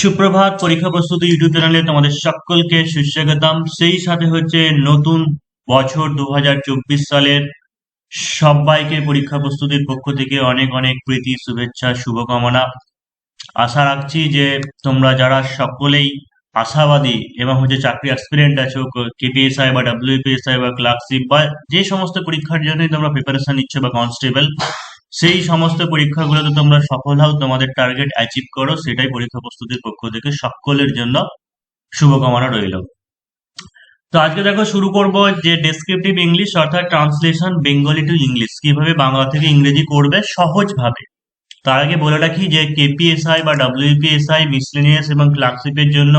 সুপ্রভাত পরীক্ষা প্রস্তুতি ইউটিউব চ্যানেলে তোমাদের সকলকে সুস্বাগতম। সেই সাথে হচ্ছে নতুন বছর দু হাজার চব্বিশ সালের সবাইকে পরীক্ষা প্রস্তুতির পক্ষ থেকে অনেক অনেক প্রীতি, শুভেচ্ছা, শুভকামনা। আশা রাখছি যে তোমরা যারা সকলেই আশাবাদী এবং হচ্ছে চাকরি অ্যাসপিরেন্ট আছো কেপিএসআই বা ডাব্লিউপিএসআই বা ক্লার্কশিপ বা যে সমস্ত পরীক্ষার জন্যই তোমরা প্রিপারেশন নিচ্ছ বা কনস্টেবল সেই সমস্ত পরীক্ষাগুলোতে তোমরা সফল হও, তোমাদের টার্গেট অ্যাচিভ করো, সেটাই পরীক্ষা প্রস্তুতির পক্ষ থেকে সকলের জন্য শুভকামনা রইল। তো আজকে দেখো শুরু করব যে ডেসক্রিপটিভ ইংলিশ অর্থাৎ ট্রান্সলেশন বেঙ্গলি টু ইংলিশ কীভাবে বাংলা থেকে ইংরেজি করবে সহজভাবে। তার আগে বলে রাখি যে কেপিএসআই বা ডাব্লিউপিএসআই মিসলেনিয়াস এবং ক্লার্কশিপের জন্য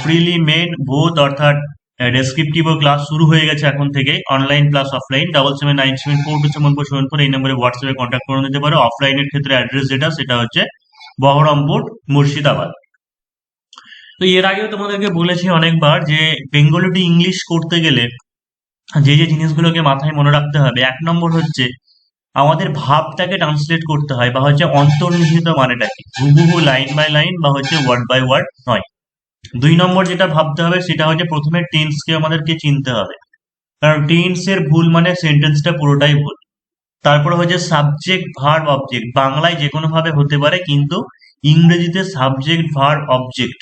ফ্রিলি মেড বোথ অর্থাৎ ডেসক্রিপটিভ ক্লাস শুরু হয়ে গেছে এখন থেকে। Online plus offline double seven nine seven four two seven four seven four এই নম্বরে হোয়াটসঅ্যাপে কন্ট্যাক্ট করে নিতে পারো। অফলাইনের ক্ষেত্রে অ্যাড্রেস যেটা, সেটা হচ্ছে বহরমপুর, মুর্শিদাবাদ। তো এর আগেও তোমাদেরকে বলেছি অনেকবার যে বেঙ্গলি টু ইংলিশ করতে গেলে যে যে জিনিসগুলোকে মাথায় মনে রাখতে হবে, এক নম্বর হচ্ছে আমাদের ভাবটাকে ট্রান্সলেট করতে হয়, বা হচ্ছে অন্তর্নিহিত মানেটা কি? হুবহু লাইন বাই লাইন বা হচ্ছে ওয়ার্ড বাই ওয়ার্ড নয়। দুই নম্বর যেটা ভাবতে হবে সেটা হচ্ছে প্রথমে টেন্সকে আমাদেরকে চিনতে হবে। কারণ টেন্স এর ভুল মানে সেন্টেন্সটা পুরোটাই ভুল। তারপরে হচ্ছে সাবজেক্ট ভার্ব অবজেক্ট বাংলায় যে কোনো ভাবে হতে পারে কিন্তু ইংরেজিতে সাবজেক্ট ভার্ব অবজেক্ট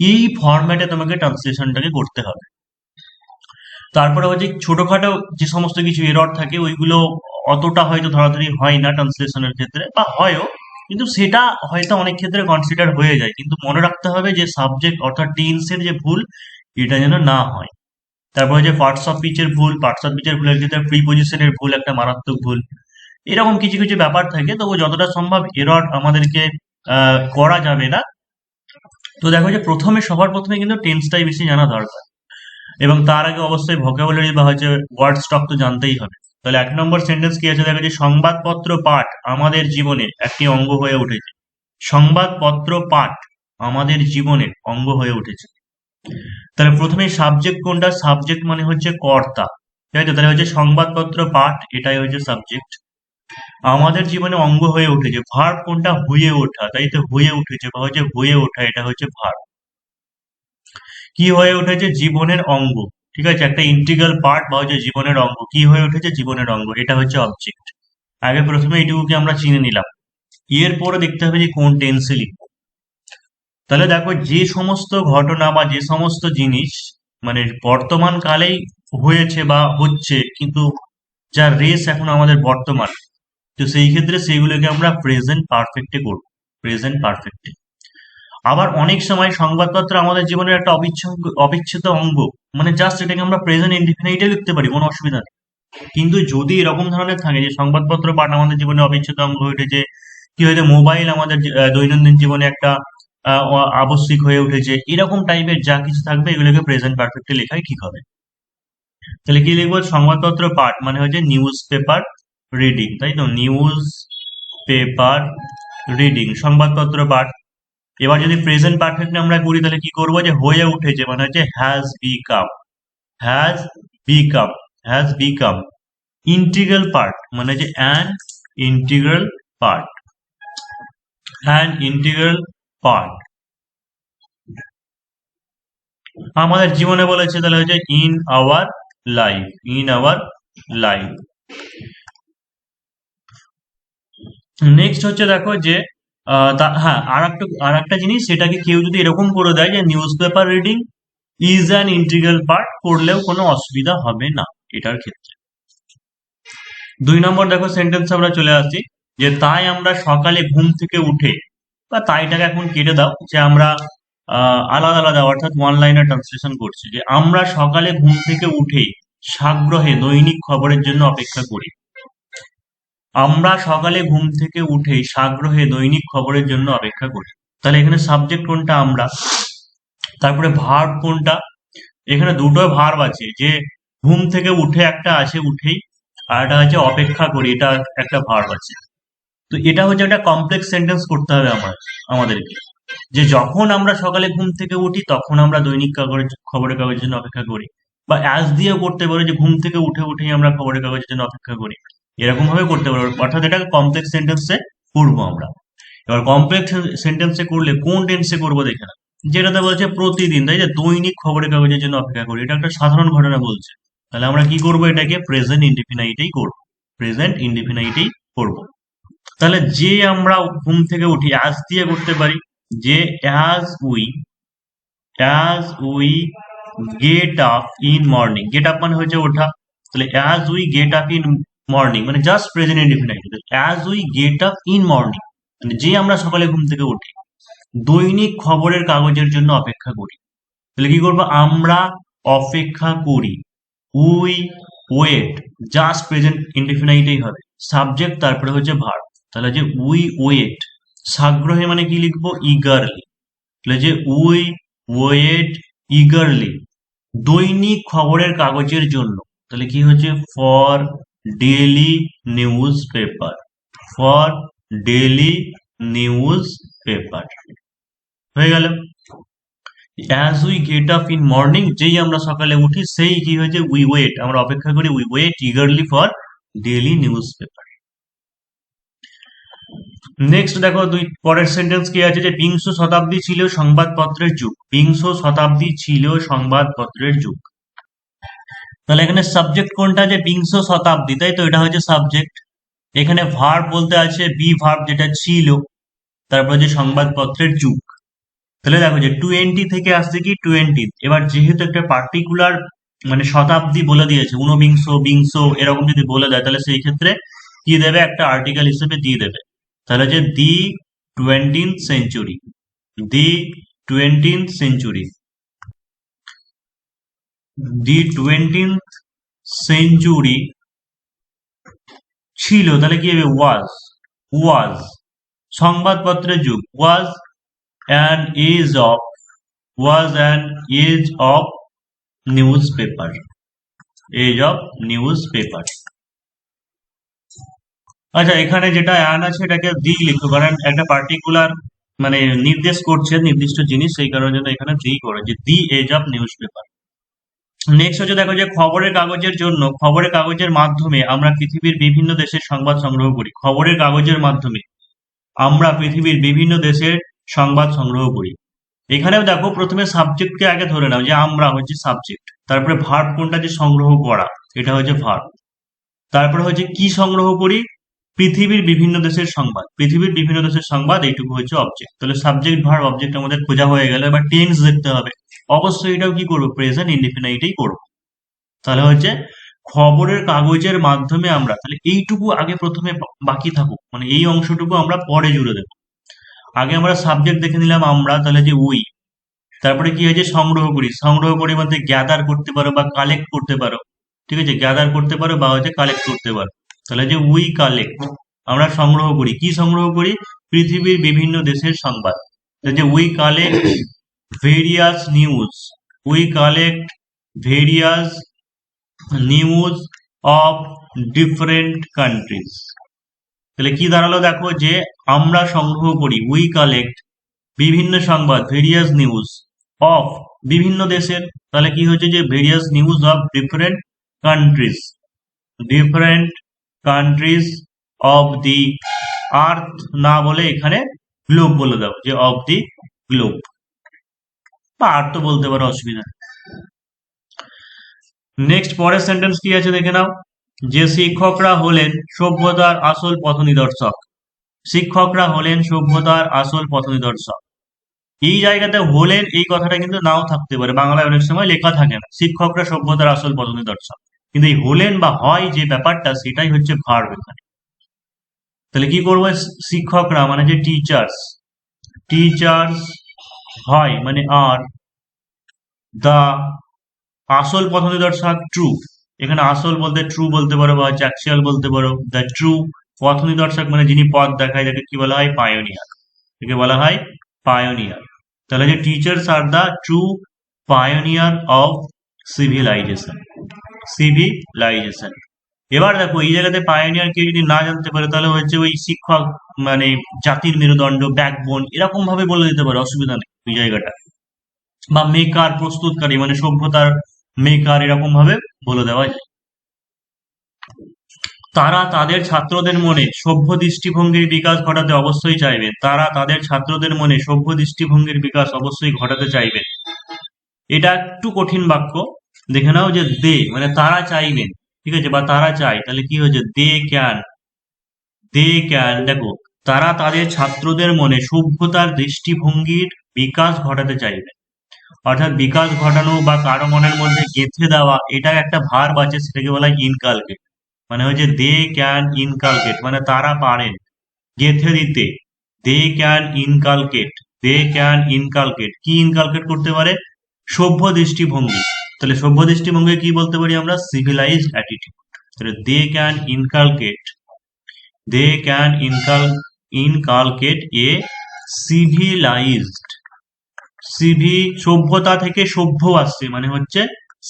এই ফরম্যাটে তোমাকে ট্রান্সলেশনটাকে করতে হবে। তারপরে হচ্ছে ছোটখাটো যে সমস্ত কিছু এরর থাকে, ওইগুলো অতটা হয়তো ধরাধরি হয় না ট্রান্সলেশনের ক্ষেত্রে, বা হয়ও কিন্তু সেটা হয়তো অনেক ক্ষেত্রে কনসিডার হয়ে যায়। কিন্তু মনে রাখতে হবে যে সাবজেক্ট অর্থাৎ টেন্সের যে ভুল, এটা যেন না হয়। তারপর যে পার্টস অফ পিচের ভুল পার্টস অফ পিচের ভুলের ক্ষেত্রে প্রি পজিশনের ভুল, একটা মারাত্মক ভুল, এরকম কিছু কিছু ব্যাপার থাকে। তবু যতটা সম্ভব এরর আমাদেরকে করা যাবে না। তো দেখো যে প্রথমে, সবার প্রথমে কিন্তু টেন্সটাই বেশি জানা দরকার। এবং তার আগে অবশ্যই ভোকাবুলারি বা হচ্ছে ওয়ার্ড স্টক তো জানতেই হবে। তাহলে এক নম্বর সেন্টেন্স কি আছে? দেখো যে সংবাদপত্র পাঠ আমাদের জীবনে একটি অঙ্গ হয়ে উঠেছে। সংবাদপত্র পাঠ আমাদের জীবনে অঙ্গ হয়ে উঠেছে। তাহলে প্রথমে সাবজেক্ট কোনটা? সাবজেক্ট মানে হচ্ছে কর্তা। ঠিক আছে? তাহলে হচ্ছে সংবাদপত্র পাঠ, এটাই হচ্ছে সাবজেক্ট আমাদের জীবনে অঙ্গ হয়ে উঠেছে। ভার কোনটা? হয়ে ওঠা। তাই তো? হয়ে উঠেছে বা হচ্ছে হয়ে ওঠা, এটা হচ্ছে ভার কি হয়ে উঠেছে? জীবনের অঙ্গ। ঠিক আছে? একটা ইন্টিগ্রাল পার্ট বা হচ্ছে জীবনের অঙ্গ, কি হয়ে উঠেছে? জীবনের অঙ্গ, এটা হচ্ছে অবজেক্ট আগে প্রথমে এইটুকুকে আমরা চিনে নিলাম। এর পরে দেখতে হবে যে কোন টেন্সে লিখব। তাহলে দেখো, যে সমস্ত ঘটনা বা যে সমস্ত জিনিস মানে বর্তমান কালেই হয়েছে বা হচ্ছে, কিন্তু যার রেস এখন আমাদের বর্তমান, তো সেই ক্ষেত্রে সেইগুলোকে আমরা প্রেজেন্ট পারফেক্টে করব। প্রেজেন্ট পারফেক্টে আবার অনেক সময় সংবাদপত্র আমাদের জীবনের একটা অবিচ্ছেদ অঙ্গ। মানে জাস্ট এটাকে আমরা প্রেজেন্ট ইনডিফিনাইটে লিখতে পারি, কোনো অসুবিধা নেই। কিন্তু যদি এরকম ধরনের থাকে যে সংবাদপত্র পাঠ আমাদের জীবনে অবিচ্ছেদ্য অঙ্গ হয়ে উঠেছে কি হয়েছে মোবাইল আমাদের দৈনন্দিন জীবনে একটা আবশ্যিক হয়ে উঠেছে, এরকম টাইপের যা কিছু থাকবে এগুলোকে প্রেজেন্ট পারফেক্টে লেখাই ঠিক হবে। তাহলে কি লিখব? সংবাদপত্র পাঠ মানে হচ্ছে নিউজ পেপার রিডিং তাই তো? নিউজ পেপার রিডিং সংবাদপত্র পাঠ এবার যদি প্রেজেন্ট পারফেক্ট আমরা করি, তাহলে কি করব? যে হয়ে উঠেছে মানে হচ্ছে has become has become has become integral part মানে যে an integral part an integral part আমাদের জীবনে বলেছে, তাহলে হচ্ছে in our life in our life next হচ্ছে দেখো যে হ্যাঁ আর একটা আর একটা জিনিস, সেটাকে কেউ যদি এরকম করে দেয় যে newspaper reading is an integral part করলেও কোনো অসুবিধা হবে না, এটার ক্ষেত্রে। দুই নম্বর দেখো সেন্টেন্স আমরা চলে আসছি, যে তাই আমরা সকালে ঘুম থেকে উঠে, বা তাইটাকে এখন কেটে দাও, যে আমরা আলাদা আলাদা, অর্থাৎ ওয়ান লাইনের ট্রান্সলেশন করছি, যে আমরা সকালে ঘুম থেকে উঠে সাগ্রহে দৈনিক খবরের জন্য অপেক্ষা করি। আমরা সকালে ঘুম থেকে উঠে সাগ্রহে দৈনিক খবরের জন্য অপেক্ষা করি। তাহলে এখানে সাবজেক্ট কোনটা আমরা? তারপরে ভার্ব কোনটা? এখানে দুটো ভার্ব আছে, যে ঘুম থেকে উঠে একটা আছে উঠেই, আর এটা হচ্ছে অপেক্ষা করি, এটা একটা ভার্ব আছে। তো এটা হচ্ছে একটা কমপ্লেক্স সেন্টেন্স করতে হবে আমার, আমাদেরকে। যে যখন আমরা সকালে ঘুম থেকে উঠি, তখন আমরা দৈনিক কাগজ, খবরের কাগজের জন্য অপেক্ষা করি। বা অ্যাজ দিয়েও করতে পারি যে ঘুম থেকে উঠে উঠেই আমরা খবরের কাগজের জন্য অপেক্ষা করি। এরকম ভাবে করতে পারব অর্থাৎ এটা কমপ্লেক্স সেন্টেন্সে করব আমরা। এবার কমপ্লেক্স সেন্টেন্সে করলে কোন টেন্সে করব দেখে না যেটাতে বলছে প্রতিদিন, তাই যে দৈনিক খবরের কাগজের জন্য অপেক্ষা করি। এটা একটা সাধারণ ঘটনা বলছে। তাহলে আমরা কি করব এটাকে? প্রেজেন্ট ইনডিফিনাইটেই করব। প্রেজেন্ট ইনডিফিনাইটেই করব। তাহলে যে আমরা ঘুম থেকে উঠি অ্যাজ দিয়ে করতে পারি যে as we as we get up in morning get up মানে হচ্ছে ওঠা। তাহলে as we get up in morning মানে just present indefinite as we get up in morning মানে যে আমরা সকালে ঘুম থেকে উঠি, দৈনিক খবরের কাগজের জন্য অপেক্ষা করি। তাহলে কি করব? আমরা অপেক্ষা করি। উই ওয়েট জাস্ট প্রেজেন্ট ইনডিফিনাইটেই হবে। সাবজেক্ট তারপরে হচ্ছে ভার্ব তাহলে যে উই ওয়েট, সাগ্রহে মানে কি লিখব? ইগারলি তাহলে যে উই ওয়েট ইগারলি দৈনিক খবরের কাগজের জন্য। তাহলে কি হচ্ছে? For paper for daily newspaper হয়ে গেল। As we get up in morning যেই আমরা সকালে উঠি, সেই কি হয়েছে? উই ওয়েট আমরা অপেক্ষা করি we wait eagerly for daily newspaper next দেখো, দুই পরের সেন্টেন্স কি আছে? যে, বিংশ শতাব্দী ছিল সংবাদপত্রের যুগ। বিংশ শতাব্দী ছিল সংবাদপত্রের যুগ। তাহলে এখানে সাবজেক্ট কোনটা যে বিংশ শতাব্দী, তাই তো? এটা হচ্ছে সাবজেক্ট এখানে ভার্ব বলতে আছে বি ভার্ব যেটা ছিল, তারপর যে সংবাদপত্রের যুগ। তাহলে দেখো যে টোয়েন্টি থেকে আসছে কি? টোয়েন্টি এবার যেহেতু একটা পার্টিকুলার মানে শতাব্দী বলে দিয়েছে, ঊনবিংশ, বিংশ, এরকম যদি বলে দেয়, তাহলে সেই ক্ষেত্রে কি দেবে? একটা আর্টিকেল হিসেবে দিয়ে দেবে। তাহলে যে the twentieth century the twentieth century the twentieth century ছিল, তাহলে কি হবে? ওয়াজ ওয়াজ সংবাদপত্রের যুগ। Was an age of was an age of newspaper age of newspaper আচ্ছা এখানে যেটা অ্যান আছে, এটাকে দি লিখো, কারণ একটা পার্টিকুলার মানে নির্দেশ করছে, নির্দিষ্ট জিনিস, সেই কারণের জন্য এখানে দি করে, যে the age of newspaper next হচ্ছে দেখো যে খবরের কাগজের জন্য, খবরের কাগজের মাধ্যমে আমরা পৃথিবীর বিভিন্ন দেশের সংবাদ সংগ্রহ করি। খবরের কাগজের মাধ্যমে আমরা পৃথিবীর বিভিন্ন দেশের সংবাদ সংগ্রহ করি। এখানেও দেখো প্রথমে সাবজেক্টকে আগে ধরে নাও যে আমরা হচ্ছে সাবজেক্ট তারপরে ভার্ব কোনটা যে সংগ্রহ করা, এটা হচ্ছে ভার্ব তারপরে হচ্ছে কি সংগ্রহ করি? পৃথিবীর বিভিন্ন দেশের সংবাদ। পৃথিবীর বিভিন্ন দেশের সংবাদ, এইটুকু হচ্ছে অবজেক্ট তাহলে সাবজেক্ট ভার্ব অবজেক্ট আমাদের খোঁজা হয়ে গেল, এবার টেন্স দেখতে হবে। অবশ্যই এটাও কি করব? প্রেজেন্ট ইনডিফিনাইটেই করব। তাহলে হচ্ছে খবরের কাগজের মাধ্যমে আমরা, তাহলে এইটুকু আগে প্রথমে বাকি থাকুক। মানে এই অংশটুকু আমরা পরে জুড়ে দেবো। আগে আমরা সাবজেক্ট দেখে নিলাম আমরা, তাহলে যে উই তারপরে কি হয়েছে? সংগ্রহ করি। সংগ্রহ করি মধ্যে গ্যাদার করতে পারো বা কালেক্ট করতে পারো। ঠিক আছে? গ্যাদার করতে পারো বা হচ্ছে কালেক্ট করতে পারো। তাহলে যে উই কালেক্ট আমরা সংগ্রহ করি। কি সংগ্রহ করি? পৃথিবীর বিভিন্ন দেশের সংবাদ। যে we collect various news we collect various news of different countries তাহলে কি দাঁড়াল দেখো যে আমরা সংগ্রহ করি উই কালেক্ট বিভিন্ন সংবাদ ভেরিয়াস নিউজ অফ বিভিন্ন দেশের। তাহলে কি হচ্ছে যে various news of different countries different countries of the earth না বলে এখানে গ্লোব বলে দাও যে অফ দি গ্লোব বা আর্থ বলতে পারো, অসুবিধা নেক্সট পরের সেন্টেন্স কি আছে দেখে নাও। যে শিক্ষকরা হলেন সভ্যতার আসল পথ নিদর্শক। শিক্ষকরা হলেন সভ্যতার আসল পথ নিদর্শক। এই জায়গাতে হলেন এই কথাটা কিন্তু নাও থাকতে পারে। বাংলায় অনেক সময় লেখা থাকে না, শিক্ষকরা সভ্যতার আসল পথ নিদর্শক। কিন্তু এই হলেন বা হয় যে ব্যাপারটা, সেটাই হচ্ছে ভার্ব এখানে তাহলে কি করব? শিক্ষকরা মানে যে টিচার্স টিচার্স হয় মানে আর দা আসল পথ দর্শক ট্রু এখানে আসল বলতে ট্রু বলতে পারো বা হচ্ছে বলতে পারো। দ্য ট্রু পথ নিদর্শক মানে যিনি পথ দেখায় যাকে কি বলা হয়? পায়োনিয়ার একে বলা হয় পায়োনিয়ার তাহলে যে teachers R the true pioneer of civilization civilization এবার দেখো, এই জায়গাতে পায়োনিয়ার কেউ যদি না জানতে পারে, তাহলে হচ্ছে ওই শিক্ষক মানে জাতির মেরুদণ্ড ব্যাকবোন এরকম ভাবে বলে দিতে পারে, অসুবিধা নেই ওই জায়গাটা। বা মেকার প্রস্তুতকারী মানে সভ্যতার মেকার এরকম ভাবে বলে দেওয়া যায়। তারা তাদের ছাত্রদের মনে সভ্য দৃষ্টিভঙ্গির বিকাশ ঘটাতে অবশ্যই চাইবেন তারা তাদের ছাত্রদের মনে সভ্য দৃষ্টিভঙ্গির বিকাশ অবশ্যই ঘটাতে চাইবেন এটা একটু কঠিন বাক্য দেখে নাও যে দে মানে তারা চাইবেন ঠিক আছে? বা তারা চায়, তাহলে কি হয়েছে? দে ক্যান দে ক্যান দেখো, তারা তাদের ছাত্রদের মনে সভ্যতার দৃষ্টিভঙ্গির বিকাশ ঘটাতে চাইবে। অর্থাৎ বিকাশ ঘটানো বা কারও মনের মধ্যে গেঁথে দেওয়া এটা একটা ভার আছে সেটাকে বলা হয় ইনকালকেট। মানে হচ্ছে দে ক্যান ইনকালকেট মানে তারা পারেন গেঁথে দিতে। They can inculcate, they can inculcate. কি ইনকালকেট করতে পারে? সভ্য দৃষ্টিভঙ্গি। তাহলে সভ্য দৃষ্টিভঙ্গি কি বলতে পারি আমরা? সিভিলাইজড অ্যাটিটিউড তাহলে they can inculcate they can ইনকাল inculcate a civilized CV সভ্যতা থেকে সভ্য আসছে মানে হচ্ছে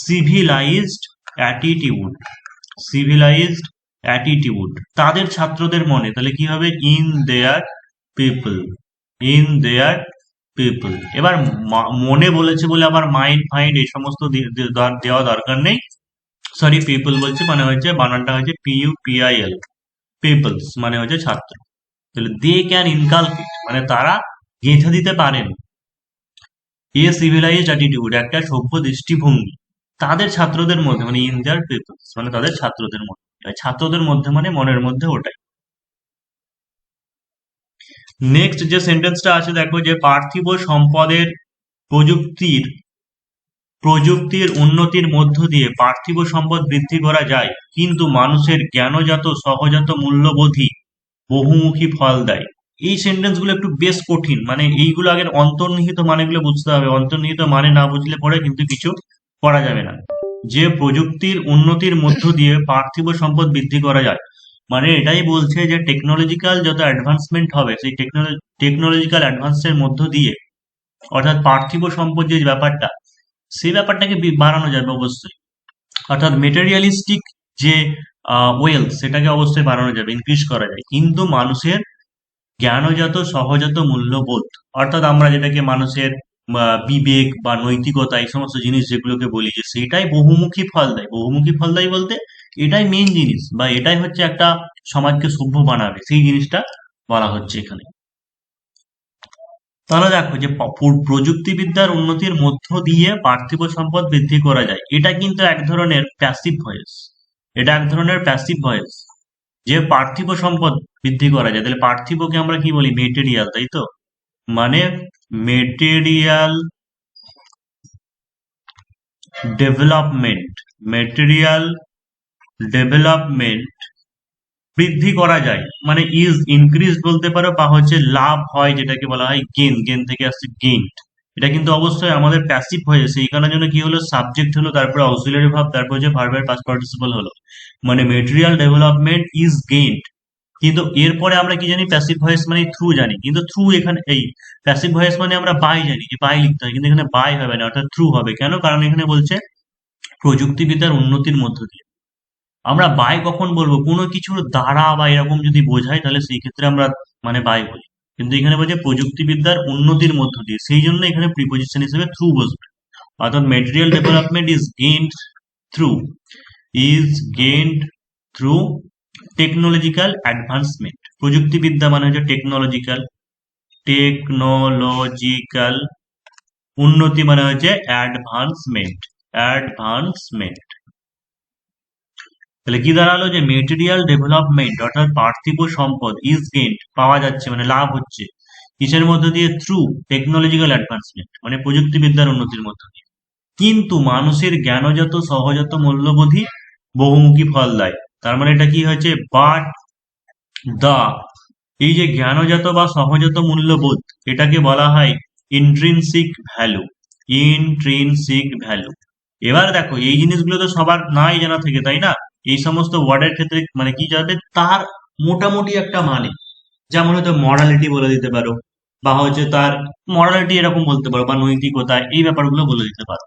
সিভিলাইজড অ্যাটিটিউড সিভিলাইজড অ্যাটিটিউড তাদের ছাত্রদের মনে, তাহলে কি হবে? In their people in their people এবার মনে বলেছে বলে আবার মাইন্ড ফাইন্ড এই সমস্ত দেওয়া দরকার নেই। সরি পিপল বলছে মানে হচ্ছে বানানটা হচ্ছে পিইউ পিআইএল পিপলস মানে হচ্ছে ছাত্র। তাহলে দে ক্যান ইনকালকেট মানে তারা গেঁথে দিতে পারেন। এ সিভিলাইজড অ্যাটিটিউড একটা সভ্য দৃষ্টিভঙ্গি। তাদের ছাত্রদের মধ্যে মানে ইন দেয়ার পিপলস মানে তাদের ছাত্রদের মধ্যে। ছাত্রদের মধ্যে মানে মনের মধ্যে ওটাই। নেক্সট যে সেন্টেন্সটা আছে, দেখো যে পার্থিব সম্পদের প্রযুক্তির প্রযুক্তির উন্নতির মধ্য দিয়ে পার্থিব সম্পদ বৃদ্ধি করা যায়, কিন্তু মানুষের জ্ঞানজাত, সহজাত মূল্যবোধই বহুমুখী ফল দেয়। এই সেন্টেন্সগুলো একটু বেশ কঠিন মানে এইগুলো আগের অন্তর্নিহিত মানেগুলো বুঝতে হবে। অন্তর্নিহিত মানে না বুঝলে পরে কিন্তু কিছু করা যাবে না। যে প্রযুক্তির উন্নতির মধ্য দিয়ে পার্থিব সম্পদ বৃদ্ধি করা যায় মানে এটাই বলছে যে টেকনোলজিক্যাল যত অ্যাডভান্সমেন্ট হবে, সেই টেকনোলজিক্যাল অ্যাডভান্সের মধ্য দিয়ে, অর্থাৎ পার্থিব সম্পদ যে ব্যাপারটা, সেই ব্যাপারটাকে বাড়ানো যাবে অবশ্যই। অর্থাৎ মেটেরিয়ালিস্টিক যে ওয়েলথ সেটাকে অবশ্যই বাড়ানো যাবে ইনক্রিজ করা যায় কিন্তু মানুষের জ্ঞানজাত, সহজাত মূল্যবোধ, অর্থাৎ আমরা যেটাকে মানুষের বিবেক বা নৈতিকতা, এই সমস্ত জিনিস যেগুলোকে বলি যে সেটাই বহুমুখী ফল দেয়। বহুমুখী ফল দেয় বলতে এটাই মেন জিনিস বা এটাই হচ্ছে একটা সমাজকে সভ্য বানাবে, সেই জিনিসটা বলা হচ্ছে এখানে। তাহলে দেখো যে প্রযুক্তিবিদ্যার উন্নতির মধ্য দিয়ে পার্থিব সম্পদ বৃদ্ধি করা যায়, এটা কিন্তু এক ধরনের প্যাসিভ ভয়েস এটা এক ধরনের প্যাসিভ ভয়েস যে পার্থিব সম্পদ বৃদ্ধি করা যায়। তাহলে পার্থিবকে আমরা কি বলি? মেটেরিয়াল তাই তো? মানে মেটেরিয়াল ডেভেলপমেন্ট মেটেরিয়াল ডেভেলপমেন্ট বৃদ্ধি করা যায়। মানে ইজ ইনক্রিজ বলতে পারো বা হচ্ছে লাভ হয় যেটাকে বলা হয় গেন গেন থেকে আসছে গেইন এটা কিন্তু অবশ্যই আমাদের প্যাসিভ হয়ে যাচ্ছে। এখানের জন্য কি হলো? সাবজেক্ট হলো, তারপরে অক্সিলারি ভাব, তারপর হচ্ছে ভার্বের পাস পার্টিসিপল হলো। মানে মেটেরিয়াল ডেভেলপমেন্ট ইজ গেইনড কিন্তু এরপরে আমরা কি জানি? প্যাসিভ ভয়েস মানে থ্রু জানি। কিন্তু থ্রু এখানে এই প্যাসিভ ভয়েস মানে আমরা বাই জানি যে বাই লিখতে হয়। কিন্তু এখানে বাই হবে না, অর্থাৎ থ্রু হবে। কেন? কারণ এখানে বলছে প্রযুক্তিবিদ্যার উন্নতির মধ্য দিয়ে। আমরা বাই কখন বলব? কোনো কিছুর দ্বারা বা এরকম যদি বোঝাই, তাহলে সেই ক্ষেত্রে আমরা মানে বাই বলি কিন্তু এখানে বলছে প্রযুক্তিবিদ্যার উন্নতির মধ্য দিয়ে। সেই জন্য এখানে প্রিপোজিশন হিসেবে থ্রু বসবে। অর্থাৎ material development is gained through is gained through technological advancement প্রযুক্তিবিদ্যা মানে হচ্ছে টেকনোলজিক্যাল টেকনোলজিক্যাল উন্নতি মানে হচ্ছে অ্যাডভান্সমেন্ট অ্যাডভান্সমেন্ট তাহলে কি দাঁড়াল যে মেটেরিয়াল ডেভেলপমেন্ট অর্থাৎ পার্থিব সম্পদ ইজ গেইন পাওয়া যাচ্ছে মানে লাভ হচ্ছে, কিসের মধ্য দিয়ে? থ্রু টেকনোলজিক্যাল অ্যাডভান্সমেন্ট মানে প্রযুক্তিবিদ্যার উন্নতির মধ্য দিয়ে। কিন্তু মানুষের জ্ঞানজাত, সহজাত মূল্যবোধই বহুমুখী ফল দেয়। তার মানে এটা কি হয়েছে? বাট দা এই যে জ্ঞানজাত বা সহজাত মূল্যবোধ, এটাকে বলা হয় ইন্ট্রিনসিক ভ্যালু ইন্ট্রিনসিক ভ্যালু এবার দেখো, এই জিনিসগুলো তো সবার নাই জানা থেকে, তাই না? এই সমস্ত ওয়ার্ডের ক্ষেত্রে মানে কি যাবে? তার মোটামুটি একটা মানে যেমন হয়তো মরালিটি বলে দিতে পারো, বা হচ্ছে তার মরালিটি এরকম বলতে পারো, বা নৈতিকতা, এই ব্যাপারগুলো বলে দিতে পারো।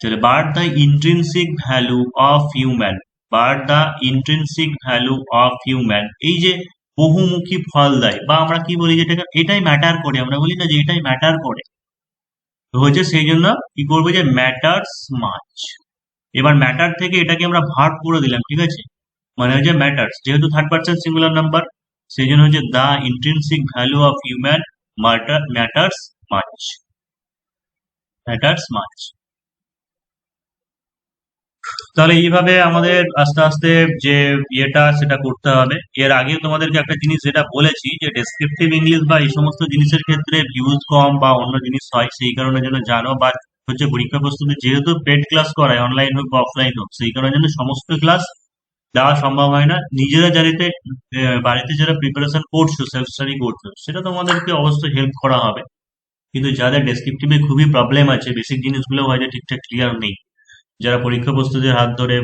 চলে but the intrinsic value of human but the intrinsic value of human এই যে বহুমুখী ফল দেয়, বা আমরা কি বলি যেটা এটাই ম্যাটার করে, আমরা বলি না যে এটাই ম্যাটার করে। হচ্ছে সেই জন্য কি করব যে ম্যাটার্স মাছ এবার ম্যাটার থেকে এটাকে আমরা ভার্ব করে দিলাম, ঠিক আছে? মানে হচ্ছে ম্যাটার্স যেহেতু থার্ড পার্সন সিঙ্গুলার নাম্বার সেই জন্য হচ্ছে the intrinsic value of human matters much matters much তাহলে এইভাবে আমাদের আস্তে আস্তে যে ইয়েটা সেটা করতে হবে। এর আগে তোমাদেরকে একটা জিনিস যেটা বলেছি যে ডেসক্রিপটিভ ইংলিশ বা এই সমস্ত জিনিসের ক্ষেত্রে ভিউজ কম বা অন্য জিনিস হয়, সেই কারণে যেন জানো বা হচ্ছে পরীক্ষা প্রস্তুতি যেহেতু পেড ক্লাস করায় অনলাইন হোক বা অফলাইন হোক, সেই কারণে জন্য সমস্ত ক্লাস দেওয়া সম্ভব হয় না। নিজেরা যারিতে বাড়িতে যারা প্রিপারেশন করছ সেলফ স্টাডি করছ, সেটা তোমাদেরকে অবশ্যই হেল্প করা হবে। কিন্তু যাদের ডেসক্রিপটিভে খুবই প্রবলেম আছে বেসিক জিনিসগুলো হয়তো ঠিকঠাক ক্লিয়ার নেই, যারা পরীক্ষা প্রস্তুতির হাত ধরে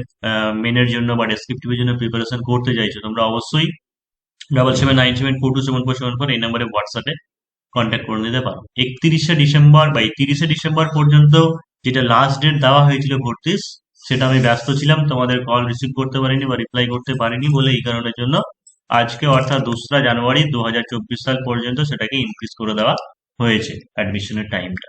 মেনের জন্য বা ডেসক্রিপটিভের জন্য প্রিপারেশন করতে চাইছো, তোমরা অবশ্যই double seven nine seven four two seven four seven four এই নম্বরে হোয়াটসঅ্যাপে কন্ট্যাক্ট করে নিতে পারো। একত্রিশে ডিসেম্বর বা একত্রিশে ডিসেম্বর পর্যন্ত যেটা লাস্ট ডেট দেওয়া হয়েছিল ভর্তির, সেটা আমি ব্যস্ত ছিলাম, তোমাদের কল রিসিভ করতে পারিনি বা রিপ্লাই করতে পারিনি বলে এই কারণের জন্য আজকে অর্থাৎ দোসরা জানুয়ারি দু হাজার চব্বিশ সাল পর্যন্ত সেটাকে ইনক্রিজ করে দেওয়া হয়েছে অ্যাডমিশনের টাইমটা